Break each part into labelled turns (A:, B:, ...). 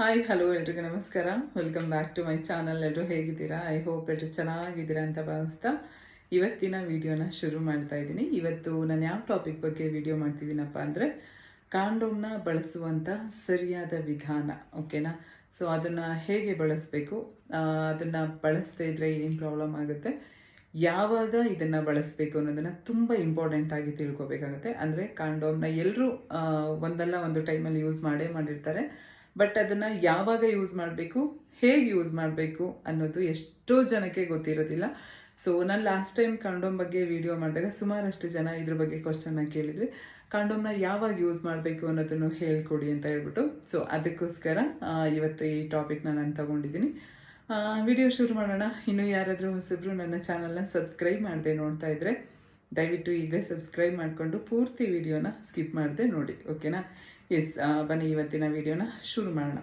A: Hi hello ಎಲ್ರಿಗೂ ನಮಸ್ಕಾರ. Welcome back to my channel ಎಲ್ಲರೂ ಹೇಗಿದ್ದೀರಾ? ಐ ಹೋಪ್ ಎಲ್ಲರೂ ಚೆನ್ನಾಗಿದ್ದೀರಾ ಅಂತ ಭಾವಿಸ್ತಾ ಇವತ್ತಿನ ವಿಡಿಯೋನ ಶುರು ಮಾಡ್ತಾ ಇದ್ದೀನಿ. ಇವತ್ತು ನಾನು ಯಾವ ಟಾಪಿಕ್ ಬಗ್ಗೆ ವಿಡಿಯೋ ಮಾಡ್ತಿದ್ದೀನಪ್ಪ ಅಂದರೆ ಕಾಂಡೋಮ್ನ ಬಳಸುವಂಥ ಸರಿಯಾದ ವಿಧಾನ ಓಕೆನಾ ಸೊ ಅದನ್ನು ಹೇಗೆ ಬಳಸಬೇಕು? ಅದನ್ನು ಬಳಸದೇ ಇದ್ರೆ ಏನು ಪ್ರಾಬ್ಲಮ್ ಆಗುತ್ತೆ? ಯಾವಾಗ ಇದನ್ನು ಬಳಸಬೇಕು ಅನ್ನೋದನ್ನು ತುಂಬ ಇಂಪಾರ್ಟೆಂಟ್ ಆಗಿ ತಿಳ್ಕೊಬೇಕಾಗುತ್ತೆ. ಅಂದರೆ ಕಾಂಡೋಮ್ನ ಎಲ್ಲರೂ ಒಂದಲ್ಲ ಒಂದು ಟೈಮಲ್ಲಿ ಯೂಸ್ ಮಾಡೇ ಮಾಡಿರ್ತಾರೆ. ಬಟ್ ಅದನ್ನು ಯಾವಾಗ ಯೂಸ್ ಮಾಡಬೇಕು, ಹೇಗೆ ಯೂಸ್ ಮಾಡಬೇಕು ಅನ್ನೋದು ಎಷ್ಟೋ ಜನಕ್ಕೆ ಗೊತ್ತಿರೋದಿಲ್ಲ. ಸೊ ನಾನು ಲಾಸ್ಟ್ ಟೈಮ್ ಕಾಂಡೋಮ್ ಬಗ್ಗೆ ವಿಡಿಯೋ ಮಾಡಿದಾಗ ಸುಮಾರಷ್ಟು ಜನ ಇದ್ರ ಬಗ್ಗೆ ಕ್ವಶನ್ನ ಕೇಳಿದ್ರಿ. ಕಾಂಡೋಮ್ನ ಯಾವಾಗ ಯೂಸ್ ಮಾಡಬೇಕು ಅನ್ನೋದನ್ನು ಹೇಳ್ಕೊಡಿ ಅಂತ ಹೇಳ್ಬಿಟ್ಟು. ಸೊ ಅದಕ್ಕೋಸ್ಕರ ಇವತ್ತು ಈ ಟಾಪಿಕ್ನ ನಾನು ತಗೊಂಡಿದ್ದೀನಿ. ವಿಡಿಯೋ ಶುರು ಮಾಡೋಣ. ಇನ್ನು ಯಾರಾದರೂ ಹೊಸಬ್ರು ನನ್ನ ಚಾನಲ್ನ ಸಬ್ಸ್ಕ್ರೈಬ್ ಮಾಡದೆ ನೋಡ್ತಾ ಇದ್ರೆ, ದಯವಿಟ್ಟು ಈಗಲೇ ಸಬ್ಸ್ಕ್ರೈಬ್ ಮಾಡಿಕೊಂಡು ಪೂರ್ತಿ ವಿಡಿಯೋನ ಸ್ಕಿಪ್ ಮಾಡದೆ ನೋಡಿ ಓಕೆನಾ ಎಸ್ ಬನ್ನಿ ಇವತ್ತಿನ ವಿಡಿಯೋನ ಶುರು ಮಾಡೋಣ.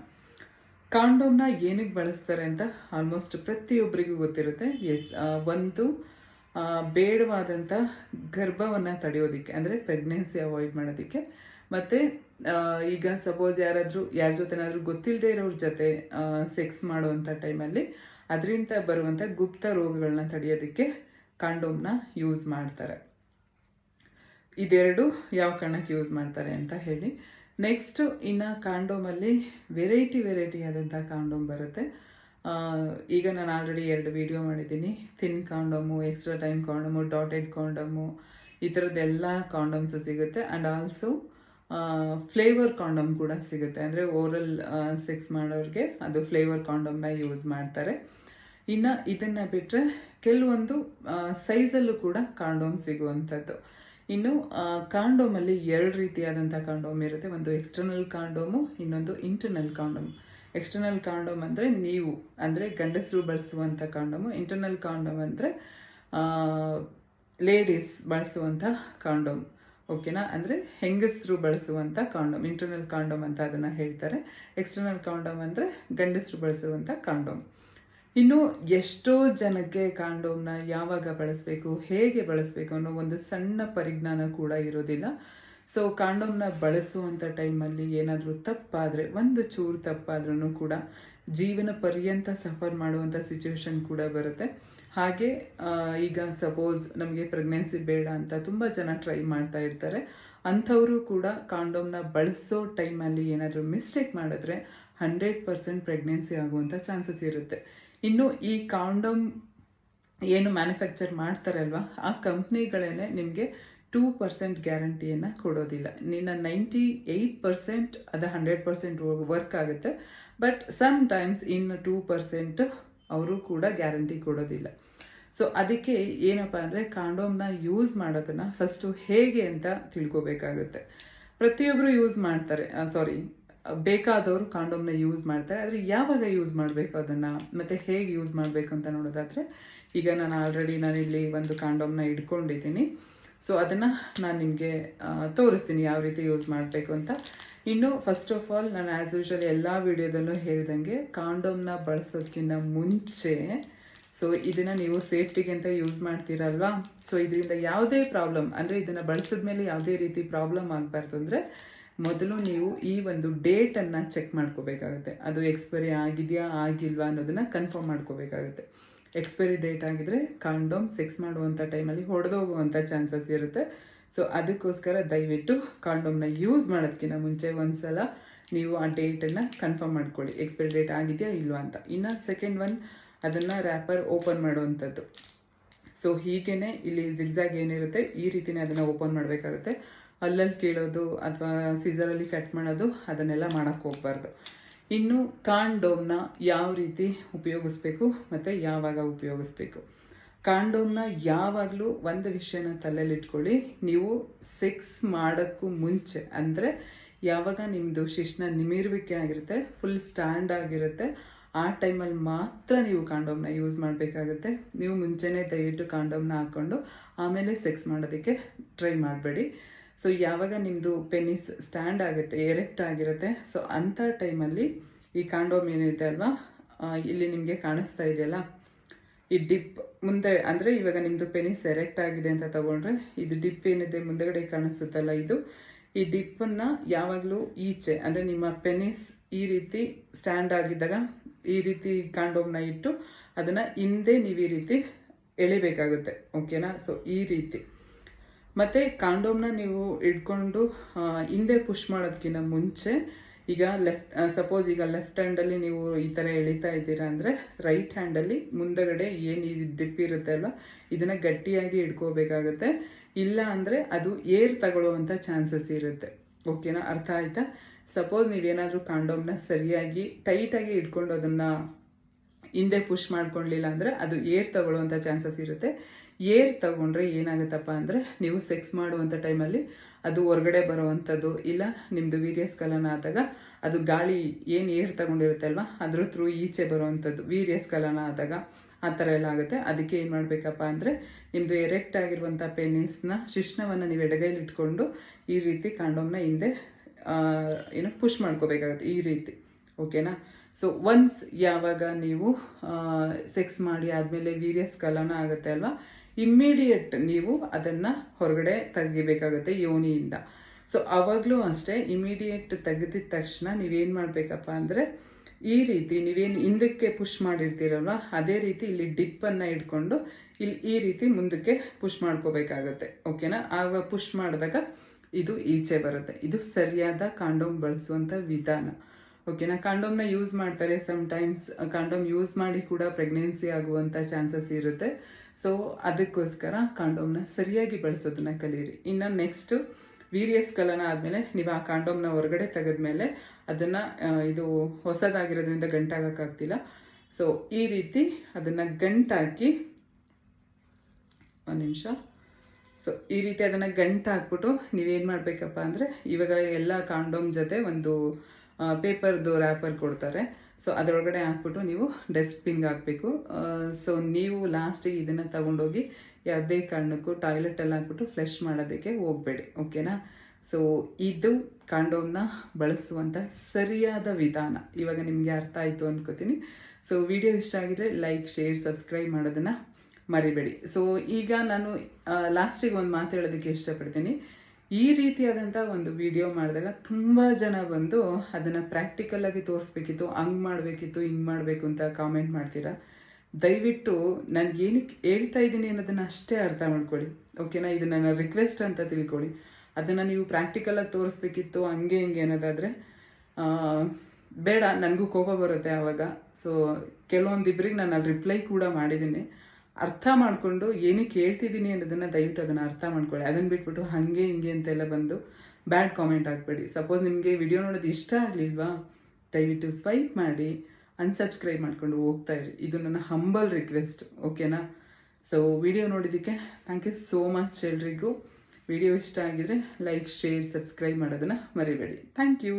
A: ಕಾಂಡೋಮ್ನ ಏನಕ್ಕೆ ಬಳಸ್ತಾರೆ ಅಂತ ಆಲ್ಮೋಸ್ಟ್ ಪ್ರತಿಯೊಬ್ಬರಿಗೂ ಗೊತ್ತಿರುತ್ತೆ. ಎಸ್ ಒಂದು ಬೇಡವಾದಂಥ ಗರ್ಭವನ್ನು ತಡೆಯೋದಕ್ಕೆ, ಅಂದರೆ ಪ್ರೆಗ್ನೆನ್ಸಿ ಅವಾಯ್ಡ್ ಮಾಡೋದಕ್ಕೆ. ಮತ್ತು ಈಗ ಸಪೋಸ್ ಯಾರಾದರೂ, ಯಾರ ಜೊತೆನಾದರೂ ಗೊತ್ತಿಲ್ಲದೆ ಇರೋರ ಜೊತೆ ಸೆಕ್ಸ್ ಮಾಡುವಂಥ ಟೈಮಲ್ಲಿ ಅದರಿಂದ ಬರುವಂಥ ಗುಪ್ತ ರೋಗಗಳನ್ನ ತಡೆಯೋದಕ್ಕೆ ಕಾಂಡೋಮ್ನ ಯೂಸ್ ಮಾಡ್ತಾರೆ. ಇದೆರಡು ಯಾವ ಕಾರಣಕ್ಕೆ ಯೂಸ್ ಮಾಡ್ತಾರೆ ಅಂತ ಹೇಳಿ. ನೆಕ್ಸ್ಟ್ ಇನ್ನು ಕಾಂಡೋಮಲ್ಲಿ ವೆರೈಟಿ ವೆರೈಟಿ ಆದಂಥ ಕಾಂಡೋಮ್ ಬರುತ್ತೆ. ಈಗ ನಾನು ಆಲ್ರೆಡಿ ಎರಡು ವಿಡಿಯೋ ಮಾಡಿದ್ದೀನಿ. Thin condom extra time condom dotted condom, ಈ ಥರದ್ದೆಲ್ಲ ಕಾಂಡೋಮ್ಸ್ ಸಿಗುತ್ತೆ. ಆ್ಯಂಡ್ ಆಲ್ಸೋ ಫ್ಲೇವರ್ ಕಾಂಡೋಮ್ ಕೂಡ ಸಿಗುತ್ತೆ. ಅಂದರೆ ಓರಲ್ ಸೆಕ್ಸ್ ಮಾಡೋರಿಗೆ ಅದು ಫ್ಲೇವರ್ ಕಾಂಡೋಮ್ನ ಯೂಸ್ ಮಾಡ್ತಾರೆ. ಇನ್ನು ಇದನ್ನು ಬಿಟ್ಟರೆ ಕೆಲವೊಂದು ಸೈಜಲ್ಲೂ ಕೂಡ ಕಾಂಡೋಮ್ ಸಿಗುವಂಥದ್ದು ಇನ್ನು ಕಾಂಡೋಮಲ್ಲಿ ಎರಡು ರೀತಿಯಾದಂಥ ಕಾಂಡೋಮ್ ಇರುತ್ತೆ. ಒಂದು ಎಕ್ಸ್ಟರ್ನಲ್ ಕಾಂಡೋಮು, ಇನ್ನೊಂದು ಇಂಟರ್ನಲ್ ಕಾಂಡೋಮ್. ಎಕ್ಸ್ಟರ್ನಲ್ ಕಾಂಡೋಮ್ ಅಂದರೆ ನೀವು, ಅಂದರೆ ಗಂಡಸರು ಬಳಸುವಂಥ ಕಾಂಡೋಮು. ಇಂಟರ್ನಲ್ ಕಾಂಡೋಮ್ ಅಂದರೆ ಲೇಡೀಸ್ ಬಳಸುವಂಥ ಕಾಂಡೋಮ್. ಓಕೆನಾ ಅಂದರೆ ಹೆಂಗಸರು ಬಳಸುವಂಥ ಕಾಂಡೋಮ್. ಇಂಟರ್ನಲ್ ಕಾಂಡೋಮ್ ಅಂತ ಅದನ್ನು ಹೇಳ್ತಾರೆ. ಎಕ್ಸ್ಟರ್ನಲ್ ಕಾಂಡೋಮ್ ಅಂದರೆ ಗಂಡಸರು ಬಳಸುವಂಥ ಕಾಂಡೋಮ್. ಇನ್ನು ಎಷ್ಟೋ ಜನಕ್ಕೆ ಕಾಂಡೋಮ್ನ ಯಾವಾಗ ಬಳಸಬೇಕು, ಹೇಗೆ ಬಳಸಬೇಕು ಅನ್ನೋ ಒಂದು ಸಣ್ಣ ಪರಿಜ್ಞಾನ ಕೂಡ ಇರೋದಿಲ್ಲ. ಸೊ ಕಾಂಡೋಮ್ನ ಬಳಸುವಂಥ ಟೈಮಲ್ಲಿ ಏನಾದರೂ ತಪ್ಪಾದರೆ, ಒಂದು ಚೂರು ತಪ್ಪಾದ್ರೂ ಕೂಡ ಜೀವನ ಪರ್ಯಂತ ಸಫರ್ ಮಾಡುವಂಥ ಸಿಚುವೇಶನ್ ಕೂಡ ಬರುತ್ತೆ. ಹಾಗೆ ಈಗ ಸಪೋಸ್ ನಮಗೆ ಪ್ರೆಗ್ನೆನ್ಸಿ ಬೇಡ ಅಂತ ತುಂಬ ಜನ ಟ್ರೈ ಮಾಡ್ತಾ ಇರ್ತಾರೆ. ಅಂಥವರು ಕೂಡ ಕಾಂಡೋಮ್ನ ಬಳಸೋ ಟೈಮಲ್ಲಿ ಏನಾದರೂ ಮಿಸ್ಟೇಕ್ ಮಾಡಿದ್ರೆ ಹಂಡ್ರೆಡ್ ಪರ್ಸೆಂಟ್ ಪ್ರೆಗ್ನೆನ್ಸಿ ಆಗುವಂಥ ಚಾನ್ಸಸ್ ಇರುತ್ತೆ. ಇನ್ನು ಈ ಕಾಂಡೋಮ್ ಏನು ಮ್ಯಾನುಫ್ಯಾಕ್ಚರ್ ಮಾಡ್ತಾರಲ್ವ, ಆ ಕಂಪ್ನಿಗಳೇನೆ ನಿಮಗೆ ಟೂ ಪರ್ಸೆಂಟ್ ಗ್ಯಾರಂಟಿಯನ್ನು ಕೊಡೋದಿಲ್ಲ. ನಿನ್ನ ನೈಂಟಿ ಏಯ್ಟ್ ಪರ್ಸೆಂಟ್ ಅದು ಹಂಡ್ರೆಡ್ ಪರ್ಸೆಂಟ್ ವರ್ಕ್ ಆಗುತ್ತೆ ಬಟ್ ಸಮ್ ಟೈಮ್ಸ್ ಇನ್ನು ಟೂ ಪರ್ಸೆಂಟ್ ಅವರು ಕೂಡ ಗ್ಯಾರಂಟಿ ಕೊಡೋದಿಲ್ಲ. ಸೊ ಅದಕ್ಕೆ ಏನಪ್ಪ ಅಂದರೆ ಕಾಂಡೋಮ್ನ ಯೂಸ್ ಮಾಡೋದನ್ನು ಫಸ್ಟು ಹೇಗೆ ಅಂತ ತಿಳ್ಕೊಬೇಕಾಗುತ್ತೆ. ಪ್ರತಿಯೊಬ್ಬರು ಯೂಸ್ ಮಾಡ್ತಾರೆ ಸಾರಿ ಬೇಕಾದವರು ಕಾಂಡೋಮ್ನ ಯೂಸ್ ಮಾಡ್ತಾರೆ. ಆದರೆ ಯಾವಾಗ ಯೂಸ್ ಮಾಡಬೇಕು ಅದನ್ನು? ಮತ್ತು ಹೇಗೆ ಯೂಸ್ ಮಾಡಬೇಕು ಅಂತ ನೋಡೋದಾದರೆ, ಈಗ ನಾನು ಆಲ್ರೆಡಿ ನಾನಿಲ್ಲಿ ಒಂದು ಕಾಂಡೋಮ್ನ ಇಟ್ಕೊಂಡಿದ್ದೀನಿ ಸೊ ಅದನ್ನು ನಾನು ನಿಮಗೆ ತೋರಿಸ್ತೀನಿ ಯಾವ ರೀತಿ ಯೂಸ್ ಮಾಡಬೇಕು ಅಂತ. ಇನ್ನು ಫಸ್ಟ್ ಆಫ್ ಆಲ್ ನಾನು ಆ್ಯಸ್ ಯೂಶಲ್ ಎಲ್ಲ ವಿಡಿಯೋದಲ್ಲೂ ಹೇಳ್ದಂಗೆ ಕಾಂಡೋಮ್ನ ಬಳಸೋದಕ್ಕಿಂತ ಮುಂಚೆ ಸೊ ಇದನ್ನ ನೀವು ಸೇಫ್ಟಿಗೆ ಅಂತ ಯೂಸ್ ಮಾಡ್ತೀರಲ್ವಾ? ಸೊ ಇದರಿಂದ ಯಾವುದೇ ಪ್ರಾಬ್ಲಮ್ ಅಂದರೆ ಇದನ್ನ ಬಳಸಿದ್ಮೇಲೆ ಯಾವುದೇ ರೀತಿ ಪ್ರಾಬ್ಲಮ್ ಆಗಬಾರ್ದು ಅಂದರೆ ಮೊದಲು ನೀವು ಈ ಒಂದು ಡೇಟನ್ನು ಚೆಕ್ ಮಾಡ್ಕೋಬೇಕಾಗುತ್ತೆ. ಅದು ಎಕ್ಸ್ಪೈರಿ ಆಗಿದೆಯಾ, ಆಗಿಲ್ವಾ ಅನ್ನೋದನ್ನ ಕನ್ಫರ್ಮ್ ಮಾಡ್ಕೋಬೇಕಾಗುತ್ತೆ. ಎಕ್ಸ್ಪೈರಿ ಡೇಟ್ ಆಗಿದ್ರೆ ಕಾಂಡೋಮ್ ಸೆಕ್ಸ್ ಮಾಡುವಂಥ ಟೈಮಲ್ಲಿ ಹೊಡೆದೋಗುವಂಥ ಚಾನ್ಸಸ್ ಇರುತ್ತೆ. ಸೊ ಅದಕ್ಕೋಸ್ಕರ ದಯವಿಟ್ಟು ಕಾಂಡೋಮ್ನ ಯೂಸ್ ಮಾಡೋದಕ್ಕಿಂತ ಮುಂಚೆ ಒಂದ್ಸಲ ನೀವು ಆ ಡೇಟನ್ನು ಕನ್ಫರ್ಮ್ ಮಾಡ್ಕೊಳ್ಳಿ. ಎಕ್ಸ್ಪೈರಿ ಡೇಟ್ ಆಗಿದೆಯಾ, ಇಲ್ವಾ ಅಂತ. ಇನ್ನು ಸೆಕೆಂಡ್ ಒನ್ ಅದನ್ನು ರ್ಯಾಪರ್ ಓಪನ್ ಮಾಡುವಂಥದ್ದು. ಸೊ ಹೀಗೇನೆ ಇಲ್ಲಿ ಜಿಗ್ಜಾಗ್ ಏನಿರುತ್ತೆ, ಈ ರೀತಿನೇ ಅದನ್ನು ಓಪನ್ ಮಾಡಬೇಕಾಗುತ್ತೆ. ಅಲ್ಲಲ್ಲಿ ಕೀಳೋದು ಅಥವಾ ಸೀಸರಲ್ಲಿ ಕಟ್ ಮಾಡೋದು, ಅದನ್ನೆಲ್ಲ ಮಾಡೋಕ್ಕೆ ಹೋಗ್ಬಾರ್ದು. ಇನ್ನು ಕಾಂಡೋಮ್ನ ಯಾವ ರೀತಿ ಉಪಯೋಗಿಸ್ಬೇಕು ಮತ್ತು ಯಾವಾಗ ಉಪಯೋಗಿಸ್ಬೇಕು? ಕಾಂಡೋಮ್ನ ಯಾವಾಗಲೂ ಒಂದು ವಿಷಯನ ತಲೆಯಲ್ಲಿಟ್ಕೊಳ್ಳಿ. ನೀವು ಸೆಕ್ಸ್ ಮಾಡೋಕ್ಕೂ ಮುಂಚೆ, ಅಂದರೆ ಯಾವಾಗ ನಿಮ್ಮದು ಶಿಶ್ನ ನಿಮಿರುವಿಕೆ ಆಗಿರುತ್ತೆ ಫುಲ್ ಸ್ಟ್ಯಾಂಡ್ ಆಗಿರುತ್ತೆ, ಆ ಟೈಮಲ್ಲಿ ಮಾತ್ರ ನೀವು ಕಾಂಡೋಮ್ನ ಯೂಸ್ ಮಾಡಬೇಕಾಗುತ್ತೆ. ನೀವು ಮುಂಚೆನೇ ದಯವಿಟ್ಟು ಕಾಂಡೋಮ್ನ ಹಾಕ್ಕೊಂಡು ಆಮೇಲೆ ಸೆಕ್ಸ್ ಮಾಡೋದಕ್ಕೆ ಟ್ರೈ ಮಾಡಬೇಡಿ. ಸೊ ಯಾವಾಗ ನಿಮ್ಮದು ಪೆನಿಸ್ ಸ್ಟ್ಯಾಂಡ್ ಆಗುತ್ತೆ ಎರೆಕ್ಟ್ ಆಗಿರುತ್ತೆ ಸೊ ಅಂಥ ಟೈಮಲ್ಲಿ ಈ ಕಾಂಡೋಮ್ ಏನಿದೆ ಅಲ್ವಾ ಇಲ್ಲಿ ನಿಮಗೆ ಕಾಣಿಸ್ತಾ ಇದೆಯಲ್ಲ, ಈ ಡಿಪ್ ಮುಂದೆ, ಅಂದರೆ ಇವಾಗ ನಿಮ್ಮದು ಪೆನಿಸ್ ಎರೆಕ್ಟ್ ಆಗಿದೆ ಅಂತ ತಗೊಂಡ್ರೆ, ಇದು ಡಿಪ್ ಏನಿದೆ ಮುಂದೆಗಡೆ ಕಾಣಿಸುತ್ತಲ್ಲ ಇದು, ಈ ಡಿಪ್ಪನ್ನು ಯಾವಾಗಲೂ ಈಚೆ, ಅಂದರೆ ನಿಮ್ಮ ಪೆನಿಸ್ ಈ ರೀತಿ ಸ್ಟ್ಯಾಂಡ್ ಆಗಿದ್ದಾಗ, ಈ ರೀತಿ ಕಾಂಡೋಮ್ನ ಇಟ್ಟು ಅದನ್ನು ಹಿಂದೆ ನೀವು ಈ ರೀತಿ ಎಳಿಬೇಕಾಗುತ್ತೆ ಓಕೆನಾ ಸೊ ಈ ರೀತಿ. ಮತ್ತು ಕಾಂಡೋಮ್ನ ನೀವು ಇಟ್ಕೊಂಡು ಹಿಂದೆ ಪುಷ್ ಮಾಡೋದಕ್ಕಿಂತ ಮುಂಚೆ, ಈಗ ಲೆಫ್ಟ್ ಸಪೋಸ್ ಈಗ ಲೆಫ್ಟ್ ಹ್ಯಾಂಡಲ್ಲಿ ನೀವು ಈ ಥರ ಎಳಿತಾ ಇದ್ದೀರಾ ಅಂದರೆ ರೈಟ್ ಹ್ಯಾಂಡಲ್ಲಿ ಮುಂದಗಡೆ ಏನು ದಿಪ್ಪಿರುತ್ತೆ ಅಲ್ವಾ, ಇದನ್ನು ಗಟ್ಟಿಯಾಗಿ ಇಟ್ಕೋಬೇಕಾಗತ್ತೆ ಇಲ್ಲ ಅಂದರೆ ಅದು ಏರ್ ತಗೊಳ್ಳುವಂಥ ಚಾನ್ಸಸ್ ಇರುತ್ತೆ. ಓಕೆನಾ ಅರ್ಥ ಆಯ್ತಾ? ಸಪೋಸ್ ನೀವೇನಾದರೂ ಕಾಂಡೋಮ್ನ ಸರಿಯಾಗಿ ಟೈಟಾಗಿ ಇಟ್ಕೊಂಡು ಅದನ್ನು ಹಿಂದೆ ಪುಷ್ ಮಾಡ್ಕೊಳ್ಳಿಲ್ಲ ಅಂದರೆ ಅದು ಏರ್ ತಗೊಳ್ಳುವಂಥ ಚಾನ್ಸಸ್ ಇರುತ್ತೆ. ಏರ್ ತಗೊಂಡ್ರೆ ಏನಾಗುತ್ತಪ್ಪ ಅಂದರೆ ನೀವು ಸೆಕ್ಸ್ ಮಾಡುವಂಥ ಟೈಮಲ್ಲಿ ಅದು ಹೊರಗಡೆ ಬರುವಂಥದ್ದು ಇಲ್ಲ ನಿಮ್ಮದು ವೀರ್ಯಸ್ಖಲನ ಆದಾಗ ಅದು ಗಾಳಿ ಏನು ಏರ್ ತಗೊಂಡಿರುತ್ತೆ ಅಲ್ವಾ, ಅದ್ರ ಥ್ರೂ ಈಚೆ ಬರುವಂಥದ್ದು ವೀರ್ಯಸ್ಖಲನ ಆದಾಗ ಆ ಥರ ಎಲ್ಲ ಆಗುತ್ತೆ. ಅದಕ್ಕೆ ಏನು ಮಾಡಬೇಕಪ್ಪ ಅಂದರೆ ನಿಮ್ಮದು ಎರೆಕ್ಟ್ ಆಗಿರುವಂಥ ಪೆನಿಸ್ನ ಶಿಶ್ನವನ್ನು ನೀವು ಎಡಗೈಲಿ ಇಟ್ಕೊಂಡು ಈ ರೀತಿ ಕಾಂಡೋಮ್ನ ಹಿಂದೆ ಏನು ಪುಷ್ ಮಾಡ್ಕೋಬೇಕಾಗುತ್ತೆ ಈ ರೀತಿ ಓಕೆನಾ ಸೊ ಒನ್ಸ್ ಯಾವಾಗ ನೀವು ಸೆಕ್ಸ್ ಮಾಡಿ ಆದಮೇಲೆ ವೀರ್ಯಸ್ಖಲನ ಆಗುತ್ತೆ ಅಲ್ವಾ ಇಮ್ಮಿಡಿಯೇಟ್ ನೀವು ಅದನ್ನು ಹೊರಗಡೆ ತೆಗಿಬೇಕಾಗುತ್ತೆ ಯೋನಿಯಿಂದ. ಸೊ ಅವಾಗಲೂ ಅಷ್ಟೇ ಇಮಿಡಿಯೇಟ್ ತೆಗೆದಿದ ತಕ್ಷಣ ನೀವೇನು ಮಾಡಬೇಕಪ್ಪ ಅಂದರೆ, ಈ ರೀತಿ ನೀವೇನು ಹಿಂದಕ್ಕೆ ಪುಷ್ ಮಾಡಿರ್ತೀರಲ್ವ, ಅದೇ ರೀತಿ ಇಲ್ಲಿ ಡಿಪ್ಪನ್ನು ಇಟ್ಕೊಂಡು ಇಲ್ಲಿ ಈ ರೀತಿ ಮುಂದಕ್ಕೆ ಪುಷ್ ಮಾಡ್ಕೋಬೇಕಾಗತ್ತೆ. ಓಕೆನಾ ಆಗ ಪುಷ್ ಮಾಡಿದಾಗ ಇದು ಈಚೆ ಬರುತ್ತೆ. ಇದು ಸರಿಯಾದ ಕಾಂಡೋಮ್ ಬಳಸುವಂಥ ವಿಧಾನ. ಓಕೆನಾ ಕಾಂಡೋಮ್ನ ಯೂಸ್ ಮಾಡ್ತಾರೆ ಟೈಮ್ಸ್ ಕಾಂಡೋಮ್ ಯೂಸ್ ಮಾಡಿ ಕೂಡ ಪ್ರೆಗ್ನೆನ್ಸಿ ಆಗುವಂಥ ಚಾನ್ಸಸ್ ಇರುತ್ತೆ. ಸೊ ಅದಕ್ಕೋಸ್ಕರ ಕಾಂಡೋಮ್ನ ಸರಿಯಾಗಿ ಬಳಸೋದನ್ನ ಕಲಿಯಿರಿ. ಇನ್ನು ನೆಕ್ಸ್ಟ್ ವೀರ್ಯಸ್ಖಲನ ಆದಮೇಲೆ ನೀವು ಆ ಕಾಂಡೋಮ್ನ ಹೊರಗಡೆ ತೆಗೆದ್ಮೇಲೆ ಅದನ್ನು ಇದು ಹೊಸದಾಗಿರೋದ್ರಿಂದ ಗಂಟಾಗೋಕ್ಕಾಗ್ತಿಲ್ಲ. ಸೊ ಈ ರೀತಿ ಅದನ್ನು ಗಂಟಾಕಿ, ಒಂದು ನಿಮಿಷ. ಸೊ ಈ ರೀತಿ ಅದನ್ನು ಗಂಟು ಹಾಕ್ಬಿಟ್ಟು ನೀವೇನು ಮಾಡಬೇಕಪ್ಪ ಅಂದರೆ ಇವಾಗ ಎಲ್ಲ ಕಾಂಡೋಮ್ ಜೊತೆ ಒಂದು ಪೇಪರ್ದು ರ್ಯಾಪರ್ ಕೊಡ್ತಾರೆ. ಸೊ ಅದರೊಳಗಡೆ ಹಾಕ್ಬಿಟ್ಟು ನೀವು ಡಸ್ಟ್ಬಿನ್ಗೆ ಹಾಕಬೇಕು. ಸೊ ನೀವು ಲಾಸ್ಟಿಗೆ ಇದನ್ನು ತಗೊಂಡೋಗಿ ಯಾವುದೇ ಕಾರಣಕ್ಕೂ ಟಾಯ್ಲೆಟಲ್ಲಿ ಹಾಕ್ಬಿಟ್ಟು ಫ್ಲಶ್ ಮಾಡೋದಕ್ಕೆ ಹೋಗಬೇಡಿ ಓಕೆನಾ ಸೊ ಇದು ಕಾಂಡೋಮ್ನ ಬಳಸುವಂಥ ಸರಿಯಾದ ವಿಧಾನ. ಇವಾಗ ನಿಮಗೆ ಅರ್ಥ ಆಯಿತು ಅನ್ಕೋತೀನಿ. ಸೊ ವಿಡಿಯೋ ಇಷ್ಟ ಆಗಿದ್ರೆ ಲೈಕ್ ಶೇರ್ ಸಬ್ಸ್ಕ್ರೈಬ್ ಮಾಡೋದನ್ನು ಮರಿಬೇಡಿ. ಸೊ ಈಗ ನಾನು ಲಾಸ್ಟಿಗೆ ಒಂದು ಮಾತು ಹೇಳೋದಕ್ಕೆ ಇಷ್ಟಪಡ್ತೀನಿ. ಈ ರೀತಿಯಾದಂಥ ಒಂದು ವಿಡಿಯೋ ಮಾಡಿದಾಗ ತುಂಬ ಜನ ಬಂದು ಅದನ್ನು ಪ್ರಾಕ್ಟಿಕಲಾಗಿ ತೋರಿಸ್ಬೇಕಿತ್ತು, ಹಂಗೆ ಮಾಡಬೇಕಿತ್ತು, ಹಿಂಗೆ ಮಾಡಬೇಕು ಅಂತ ಕಾಮೆಂಟ್ ಮಾಡ್ತೀರಾ? ದಯವಿಟ್ಟು ನಾನು ಏನಕ್ಕೆ ಹೇಳ್ತಾ ಇದ್ದೀನಿ ಅನ್ನೋದನ್ನು ಅಷ್ಟೇ ಅರ್ಥ ಮಾಡ್ಕೊಳ್ಳಿ. ಓಕೆನಾ ಇದು ನನ್ನ ರಿಕ್ವೆಸ್ಟ್ ಅಂತ ತಿಳ್ಕೊಳ್ಳಿ. ಅದನ್ನು ನೀವು ಪ್ರಾಕ್ಟಿಕಲಾಗಿ ತೋರಿಸ್ಬೇಕಿತ್ತು, ಹಂಗೆ ಹಿಂಗೆ ಅನ್ನೋದಾದರೆ ಬೇಡ, ನನಗೂ ಕೋಪ ಬರುತ್ತೆ ಆವಾಗ. ಸೊ ಕೆಲವೊಂದಿಬ್ರಿಗೆ ನಾನು ಅಲ್ಲಿ ರಿಪ್ಲೈ ಕೂಡ ಮಾಡಿದ್ದೀನಿ. ಅರ್ಥ ಮಾಡಿಕೊಂಡು ಏನಕ್ಕೆ ಹೇಳ್ತಿದ್ದೀನಿ ಅನ್ನೋದನ್ನು ದಯವಿಟ್ಟು ಅದನ್ನು ಅರ್ಥ ಮಾಡ್ಕೊಳ್ಳಿ. ಅದನ್ನು ಬಿಟ್ಬಿಟ್ಟು ಹಾಗೆ ಹಿಂಗೆ ಅಂತೆಲ್ಲ ಬಂದು ಬ್ಯಾಡ್ ಕಾಮೆಂಟ್ ಹಾಕ್ಬೇಡಿ. ಸಪೋಸ್ ನಿಮಗೆ ವಿಡಿಯೋ ನೋಡೋದು ಇಷ್ಟ ಆಗಲಿಲ್ವಾ? ದಯವಿಟ್ಟು ಸ್ವೈಪ್ ಮಾಡಿ ಅನ್ಸಬ್ಸ್ಕ್ರೈಬ್ ಮಾಡ್ಕೊಂಡು ಹೋಗ್ತಾ ಇರಿ. ಇದು ನನ್ನ ಹಂಬಲ್ ರಿಕ್ವೆಸ್ಟ್ ಓಕೆನಾ ಸೊ ವಿಡಿಯೋ ನೋಡಿದ್ದಕ್ಕೆ ಥ್ಯಾಂಕ್ ಯು ಸೋ ಮಚ್ ಎಲ್ರಿಗೂ. ವಿಡಿಯೋ ಇಷ್ಟ ಆಗಿದ್ರೆ ಲೈಕ್ ಶೇರ್ ಸಬ್ಸ್ಕ್ರೈಬ್ ಮಾಡೋದನ್ನು ಮರಿಬೇಡಿ. Thank you